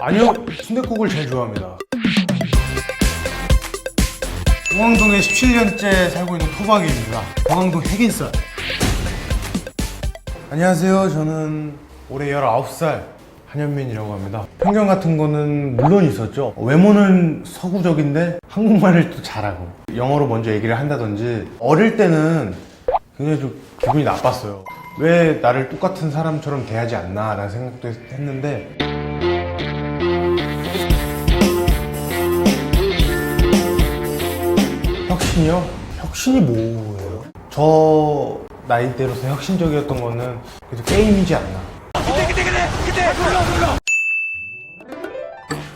아니요, 순댓국을 제일 좋아합니다. 공항동에 17년째 살고 있는 토박이입니다. 공항동 핵인살. 안녕하세요. 저는 올해 19살 한현민이라고 합니다. 편견 같은 거는 물론 있었죠. 외모는 서구적인데 한국말을 또 잘하고 영어로 먼저 얘기를 한다든지 어릴 때는 굉장히 좀 기분이 나빴어요. 왜 나를 똑같은 사람처럼 대하지 않나 라는 생각도 했- 했는데 혁신이요? 혁신이 뭐예요? 저 나이대로서 혁신적이었던 거는 그래도 게임이지 않나.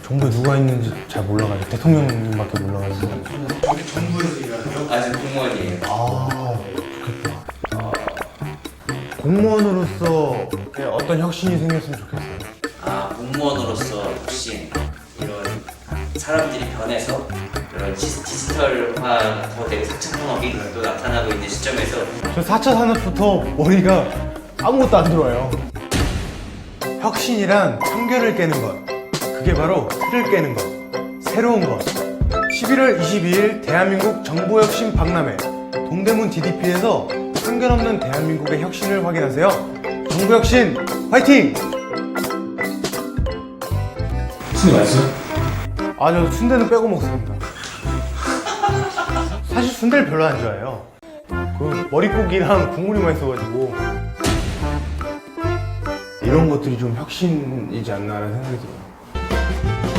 정부에 누가 있는지 잘 몰라가지고 대통령님밖에 몰라가지고. 여기 정부에서 일하세요? 아직 공무원이에요. 아. 공무원으로서 어떤 혁신이 생겼으면 좋겠어요. 아 공무원으로서 혁신 이런 사람들이 변해서 이런 디- 디지털화가 더 되고 4차 산업이 또 나타나고 있는 시점에서 저 4차 산업부터 머리가 아무것도 안 들어와요. 혁신이란 청결을 깨는 것. 그게 바로 틀을 깨는 것. 새로운 것. 11월 22일 대한민국 정보혁신 박람회 동대문 DDP에서 편견 없는 대한민국의 혁신을 확인하세요. 정보혁신 화이팅! 순이 맛있어요? 아, 저 순대는 빼고 먹습니다. 사실 순대를 별로 안 좋아해요. 그 머릿고기랑 국물이 맛있어가지고 이런 것들이 좀 혁신이지 않나라는 생각이 들어요.